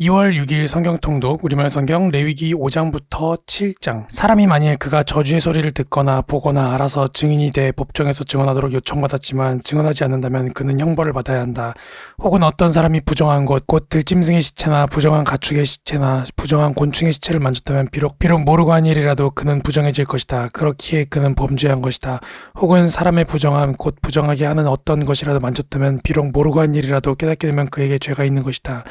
2월 6일 성경 통독 우리말 성경 레위기 5장부터 7장 사람이 만일 그가 저주의 소리를 듣거나 보거나 알아서 증인이 돼 법정에서 증언하도록 요청받았지만 증언하지 않는다면 그는 형벌을 받아야 한다. 혹은 어떤 사람이 부정한 것, 곧 들짐승의 시체나 부정한 가축의 시체나 부정한 곤충의 시체를 만졌다면 비록 비록 모르고 한 일이라도 그는 부정해질 것이다. 그렇기에 그는 범죄한 것이다. 혹은 사람의 부정함, 곧 부정하게 하는 어떤 것이라도 만졌다면 비록 모르고 한 일이라도 깨닫게 되면 그에게 죄가 있는 것이다.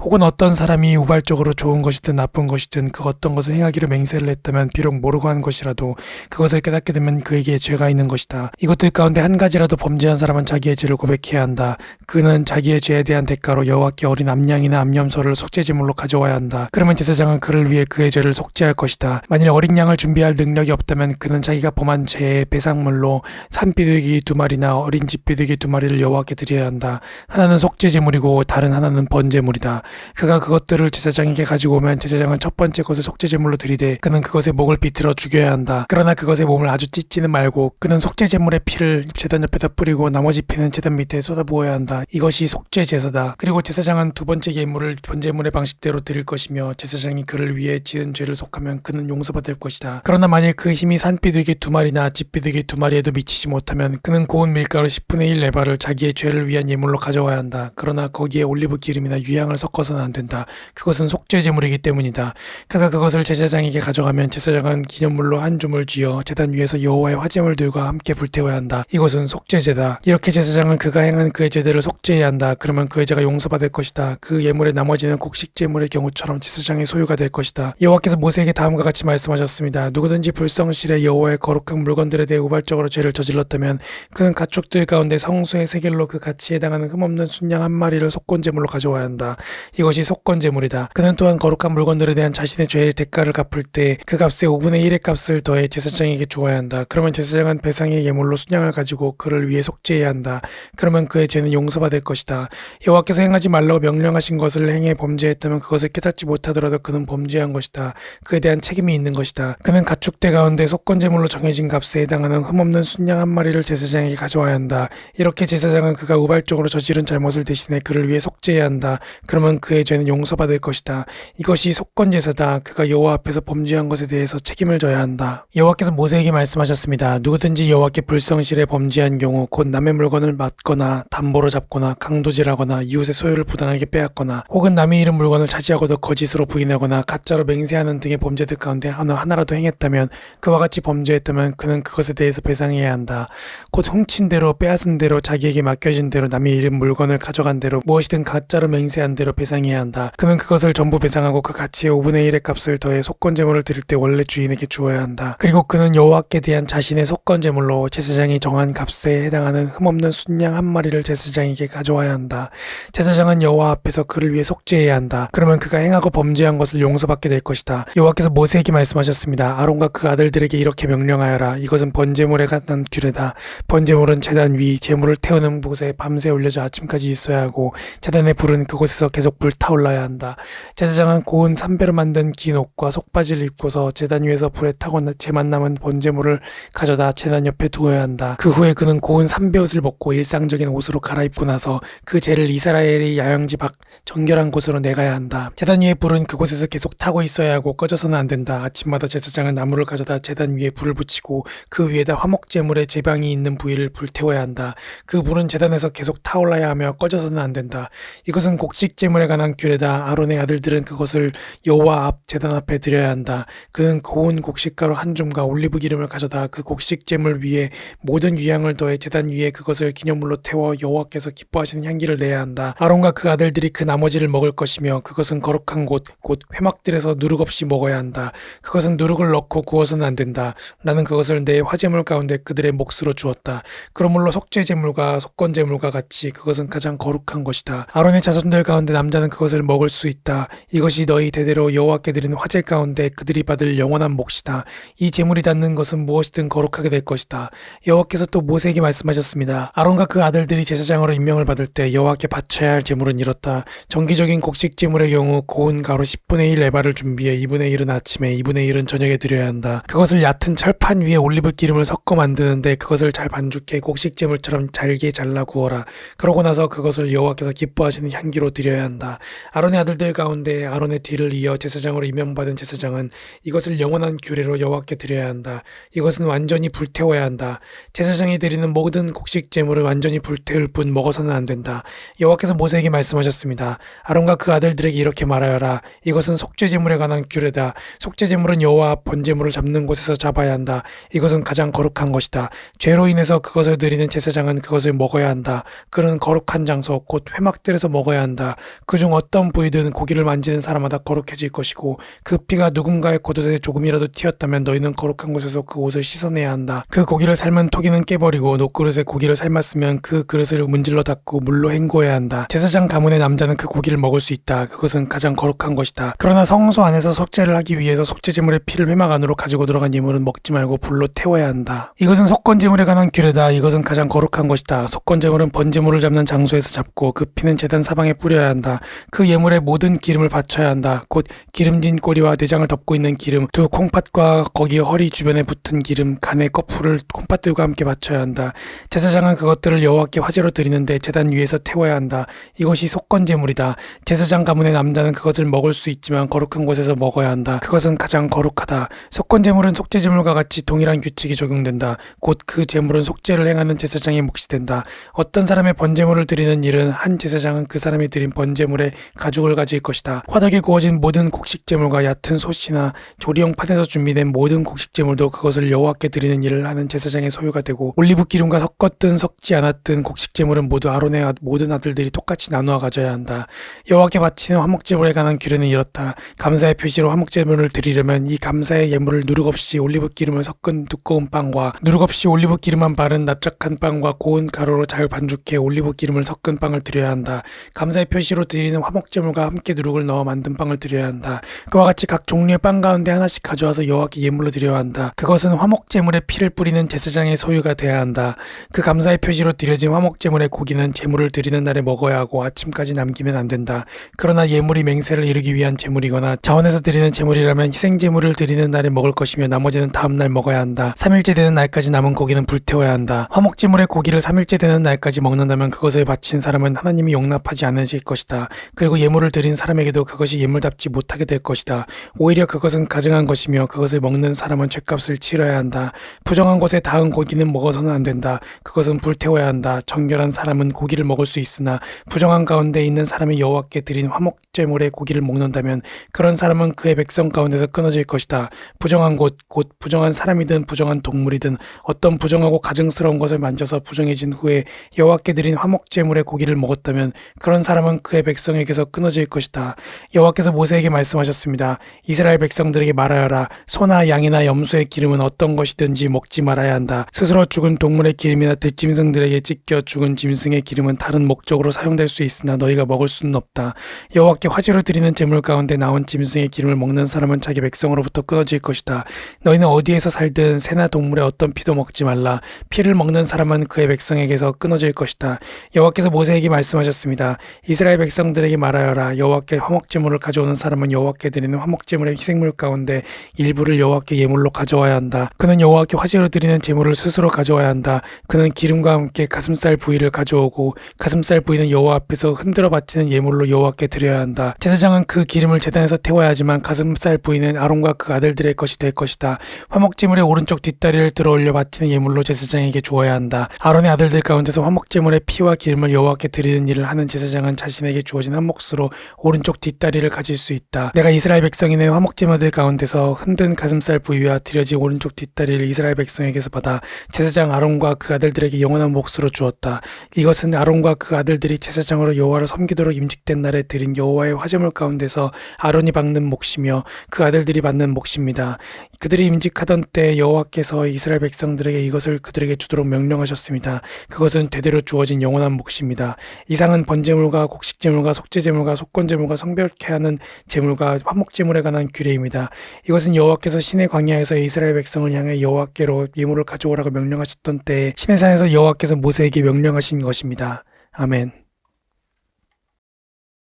혹은 어떤 사람이 우발적으로 좋은 것이든 나쁜 것이든 그 어떤 것을 행하기로 맹세를 했다면 비록 모르고 한 것이라도 그것을 깨닫게 되면 그에게 죄가 있는 것이다. 이것들 가운데 한 가지라도 범죄한 사람은 자기의 죄를 고백해야 한다. 그는 자기의 죄에 대한 대가로 여호와께 어린 암양이나 암염소를 속죄제물로 가져와야 한다. 그러면 제사장은 그를 위해 그의 죄를 속죄할 것이다. 만일 어린 양을 준비할 능력이 없다면 그는 자기가 범한 죄의 배상물로 산비둘기 두 마리나 어린 집비둘기 두 마리를 여호와께 드려야 한다. 하나는 속죄제물이고 다른 하나는 번제물이다. 그가 그것들을 제사장에게 가지고 오면 제사장은 첫 번째 것을 속죄제물로 드리되 그는 그것의 목을 비틀어 죽여야 한다. 그러나 그것의 몸을 아주 찢지는 말고 그는 속죄제물의 피를 제단 옆에다 뿌리고 나머지 피는 제단 밑에 쏟아부어야 한다. 이것이 속죄 제사다. 그리고 제사장은 두 번째 예물을 번제물의 방식대로 드릴 것이며 제사장이 그를 위해 지은 죄를 속하면 그는 용서받을 것이다. 그러나 만일 그 힘이 산비둘기 두 마리나 집비둘기 두 마리에도 미치지 못하면 그는 고운 밀가루 10분의 1 레바를 자기의 죄를 위한 예물로 가져와야 한다. 그러나 거기에 올리브 기름이나 유향을 섞어서는 안 된다. 그것은 속죄 제물이기 때문이다. 그가 그것을 제사장에게 가져가면 제사장은 기념물로 한 줌을 쥐어 제단 위에서 여호와의 화제물들과 함께 불태워야 한다. 이것은 속죄제다. 이렇게 제사장은 그가 행한 그의 죄들을 속죄해야 한다. 그러면 그의 죄가 용서받을 것이다. 그 예물의 나머지는 곡식 제물의 경우처럼 제사장의 소유가 될 것이다. 여호와께서 모세에게 다음과 같이 말씀하셨습니다. 누구든지 불성실에 여호와의 거룩한 물건들에 대해 우발적으로 죄를 저질렀다면 그는 가축들 가운데 성소의 세겔로 그 가치에 해당하는 흠없는 순양 한 마리를 속건 제물로 가져와야 한다. 이것이 속건 제물이다. 그는 또한 거룩한 물건들에 대한 자신의 죄의 대가를 갚을 때 그 값의 5분의 1의 값을 더해 제사장에게 주어야 한다. 그러면 제사장은 배상의 예물로 순양을 가지고 그를 위해 속죄해야 한다. 그러면 그의 죄는 용서받을 것이다. 여호와께서 행하지 말라고 명령하신 것을 행해 범죄했다면 그것을 깨닫지 못하더라도 그는 범죄한 것이다. 그에 대한 책임이 있는 것이다. 그는 가축대 가운데 속건 제물로 정해진 값에 해당하는 흠없는 순양 한 마리를 제사장에게 가져와야 한다. 이렇게 제사장은 그가 우발적으로 저지른 잘못을 대신해 그를 위해 속죄해야 한다. 그러면 그의 죄는 용서받을 것이다. 이것이 속건 제사다. 그가 여호와 앞에서 범죄한 것에 대해서 책임을 져야 한다. 여호와께서 모세에게 말씀하셨습니다. 누구든지 여호와께 불성실에 범죄한 경우 곧 남의 물건을 맞거나 담보로 잡거나 강도질하거나 이웃의 소유를 부당하게 빼앗거나 혹은 남의 잃은 물건을 차지하고도 거짓으로 부인하거나 가짜로 맹세하는 등의 범죄들 가운데 하나 하나라도 행했다면 그와 같이 범죄했다면 그는 그것에 대해서 배상해야 한다. 곧 훔친 대로 빼앗은 대로 자기에게 맡겨진 대로 남의 잃은 물건을 가져간 대로 무엇이든 가짜로 맹세한 대로 배상해야 한다. 그는 그것을 전부 배상하고 그 가치의 5분의 1의 값을 더해 속건 제물을 드릴 때 원래 주인에게 주어야 한다. 그리고 그는 여호와께 대한 자신의 속건 제물로 제사장이 정한 값에 해당하는 흠없는 순양 한 마리를 제사장에게 가져와야 한다. 제사장은 여호와 앞에서 그를 위해 속죄해야 한다. 그러면 그가 행하고 범죄한 것을 용서받게 될 것이다. 여호와께서 모세에게 말씀하셨습니다. 아론과 그 아들들에게 이렇게 명령하여라. 이것은 번제물에 관한 규례다. 번제물은 제단 위 제물을 태우는 곳에 밤새 올려져 아침까지 있어야 하고 제단의 불은 그곳에서 계속 불타올라 야 한다. 제사장은 고운 삼배로 만든 긴 옷과 속바지를 입고서 제단 위에서 불에 타고 재만 남은 번제물을 가져다 제단 옆에 두어야 한다. 그 후에 그는 고운 삼배 옷을 벗고 일상적인 옷으로 갈아입고 나서 그 죄를 이스라엘의 야영지 밖 정결한 곳으로 내가야 한다. 제단 위에 불은 그곳에서 계속 타고 있어야 하고 꺼져서는 안 된다. 아침마다 제사장은 나무를 가져다 제단 위에 불을 붙이고 그 위에다 화목제물의 제방이 있는 부위를 불태워야 한다. 그 불은 제단에서 계속 타올라야 하며 꺼져서는 안 된다. 이것은 곡식 제물에 관한 규례 다. 아론의 아들들은 그것을 여호와 앞 제단 앞에 드려야 한다. 그는 고운 곡식가루 한 줌과 올리브 기름을 가져다 그 곡식 제물 위에 모든 유향을 더해 제단 위에 그것을 기념물로 태워 여호와께서 기뻐하시는 향기를 내야 한다. 아론과 그 아들들이 그 나머지를 먹을 것이며 그것은 거룩한 곳, 곧 회막들에서 누룩 없이 먹어야 한다. 그것은 누룩을 넣고 구워서는 안 된다. 나는 그것을 내 화제물 가운데 그들의 몫으로 주었다. 그러므로 속죄 제물과 속건 제물과 같이 그것은 가장 거룩한 것이다. 아론의 자손들 가운데 남자는 그것을 먹을 수 있다. 이것이 너희 대대로 여호와께 드리는 화제 가운데 그들이 받을 영원한 몫이다. 이 제물이 닿는 것은 무엇이든 거룩하게 될 것이다. 여호와께서 또 모세에게 말씀하셨습니다. 아론과 그 아들들이 제사장으로 임명을 받을 때 여호와께 바쳐야 할 제물은 이렇다. 정기적인 곡식 제물의 경우 고운 가루 10분의 1 에바를 준비해 2분의 1은 아침에 2분의 1은 저녁에 드려야 한다. 그것을 얕은 철판 위에 올리브 기름을 섞어 만드는데 그것을 잘 반죽해 곡식 제물처럼 잘게 잘라 구워라. 그러고 나서 그것을 여호와께서 기뻐하시는 향기로 드려야 한다. 아론의 아들들 가운데 아론의 뒤를 이어 제사장으로 임명받은 제사장은 이것을 영원한 규례로 여호와께 드려야 한다. 이것은 완전히 불태워야 한다. 제사장이 드리는 모든 곡식 제물을 완전히 불태울 뿐 먹어서는 안 된다. 여호와께서 모세에게 말씀하셨습니다. 아론과 그 아들들에게 이렇게 말하여라. 이것은 속죄 제물에 관한 규례다. 속죄 제물은 여호와 앞 번제물을 잡는 곳에서 잡아야 한다. 이것은 가장 거룩한 것이다. 죄로 인해서 그것을 드리는 제사장은 그것을 먹어야 한다. 그는 거룩한 장소 곧 회막들에서 먹어야 한다. 그중 어떤 부위든 고기를 만지는 사람마다 거룩해질 것이고 그 피가 누군가의 겉옷에 조금이라도 튀었다면 너희는 거룩한 곳에서 그 옷을 씻어내야 한다. 그 고기를 삶은 토기는 깨버리고 녹그릇에 고기를 삶았으면 그 그릇을 문질러 닦고 물로 헹구어야 한다. 제사장 가문의 남자는 그 고기를 먹을 수 있다. 그것은 가장 거룩한 것이다. 그러나 성소 안에서 속죄를 하기 위해서 속죄제물의 피를 회막 안으로 가지고 들어간 예물은 먹지 말고 불로 태워야 한다. 이것은 속건제물에 관한 규례다. 이것은 가장 거룩한 것이다. 속건제물은 번제물을 잡는 장소에서 잡고 그 피는 제단 사방에 뿌려야 한다. 그 예물에 모든 기름을 바쳐야 한다. 곧 기름진 꼬리와 내장을 덮고 있는 기름, 두 콩팥과 거기 허리 주변에 붙은 기름, 간의 거풀을 콩팥들과 함께 바쳐야 한다. 제사장은 그것들을 여호와께 화제로 드리는데 제단 위에서 태워야 한다. 이것이 속건 제물이다. 제사장 가문의 남자는 그것을 먹을 수 있지만 거룩한 곳에서 먹어야 한다. 그것은 가장 거룩하다. 속건 제물은 속죄 제물과 같이 동일한 규칙이 적용된다. 곧 그 제물은 속죄를 행하는 제사장의 몫이 된다. 어떤 사람의 번제물을 드리는 일은 한 제사장은 그 사람이 드린 번제물의 가죽을 가질 것이다. 화덕에 구워진 모든 곡식제물과 얕은 솥이나 조리용 판에서 준비된 모든 곡식제물도 그것을 여호와께 드리는 일을 하는 제사장의 소유가 되고 올리브 기름과 섞었든 섞지 않았든 곡식제물은 모두 아론의 아- 모든 아들들이 똑같이 나누어 가져야 한다. 여호와께 바치는 화목제물에 관한 규례는 이렇다. 감사의 표시로 화목제물을 드리려면 이 감사의 예물을 누룩 없이 올리브 기름을 섞은 두꺼운 빵과 누룩 없이 올리브 기름만 바른 납작한 빵과 고운 가루로 잘 반죽해 올리브 기름을 섞은 빵을 드려야 한다. 감사의 표시로 드리는 화목 제물과 함께 누룩을 넣어 만든 빵을 드려야 한다. 그와 같이 각 종류의 빵 가운데 하나씩 가져와서 여호와께 예물로 드려야 한다. 그것은 화목제물에 피를 뿌리는 제사장의 소유가 돼야 한다. 그 감사의 표시로 드려진 화목제물의 고기는 제물을 드리는 날에 먹어야 하고 아침까지 남기면 안 된다. 그러나 예물이 맹세를 이루기 위한 제물이거나 자원에서 드리는 제물이라면 희생제물을 드리는 날에 먹을 것이며 나머지는 다음날 먹어야 한다. 3일째 되는 날까지 남은 고기는 불태워야 한다. 화목제물의 고기를 3일째 되는 날까지 먹는다면 그것을 바친 사람은 하나님이 용납하지 않으실 것이다. 그리고 예물을 드린 사람에게도 그것이 예물답지 못하게 될 것이다. 오히려 그것은 가증한 것이며 그것을 먹는 사람은 죄값을 치러야 한다. 부정한 곳에 닿은 고기는 먹어서는 안 된다. 그것은 불태워야 한다. 정결한 사람은 고기를 먹을 수 있으나 부정한 가운데 있는 사람이 여호와께 드린 화목제물의 고기를 먹는다면 그런 사람은 그의 백성 가운데서 끊어질 것이다. 부정한 곳, 곧 부정한 사람이든 부정한 동물이든 어떤 부정하고 가증스러운 것을 만져서 부정해진 후에 여호와께 드린 화목제물의 고기를 먹었다면 그런 사람은 그의 백성에게서 끊어질 것이다. 여호와께서 모세에게 말씀하셨습니다. 이스라엘 백성들에게 말하여라. 소나 양이나 염소의 기름은 어떤 것이든지 먹지 말아야 한다. 스스로 죽은 동물의 기름이나 들짐승들에게 찢겨 죽은 짐승의 기름은 다른 목적으로 사용될 수 있으나 너희가 먹을 수는 없다. 여호와께 화제로 드리는 제물 가운데 나온 짐승의 기름을 먹는 사람은 자기 백성으로부터 끊어질 것이다. 너희는 어디에서 살든 새나 동물의 어떤 피도 먹지 말라. 피를 먹는 사람은 그의 백성에게서 끊어질 것이다. 여호와께서 모세에게 말씀하셨습니다. 이스라엘 백성들에게 말하 여라. 여호와께 화목제물을 가져오는 사람은 여호와께 드리는 화목제물의 희생물 가운데 일부를 여호와께 예물로 가져와야 한다. 그는 여호와께 화제로 드리는 제물을 스스로 가져와야 한다. 그는 기름과 함께 가슴살 부위를 가져오고 가슴살 부위는 여호와 앞에서 흔들어 바치는 예물로 여호와께 드려야 한다. 제사장은 그 기름을 제단에서 태워야 하지만 가슴살 부위는 아론과 그 아들들의 것이 될 것이다. 화목제물의 오른쪽 뒷다리를 들어 올려 바치는 예물로 제사장에게 주어야 한다. 아론의 아들들 가운데서 화목제물의 피와 기름을 여호와께 드리는 일을 하는 제사장은 자신에게 주어진 한 몫 으로 오른쪽 뒷다리를 가질 수 있다. 내가 이스라엘 백성인의 화목제물들 가운데서 흔든 가슴살 부위와 드려진 오른쪽 뒷다리를 이스라엘 백성에게서 받아 제사장 아론과 그 아들들에게 영원한 몫으로 주었다. 이것은 아론과 그 아들들이 제사장으로 여호와를 섬기도록 임직된 날에 드린 여호와의 화제물 가운데서 아론이 받는 몫이며 그 아들들이 받는 몫입니다. 그들이 임직하던 때 여호와께서 이스라엘 백성들에게 이것을 그들에게 주도록 명령하셨습니다. 그것은 대대로 주어진 영원한 몫입니다. 이상은 번제물과 곡식제물과 속죄제물 과 속건제물과 성별케 하는 제물과 화목제물에 관한 규례입니다. 이것은 여호와께서 신의 광야에서 이스라엘 백성을 향해 여호와께로 예물을 가져오라고 명령하셨던 때에 신의 산에서 여호와께서 모세에게 명령하신 것입니다. 아멘.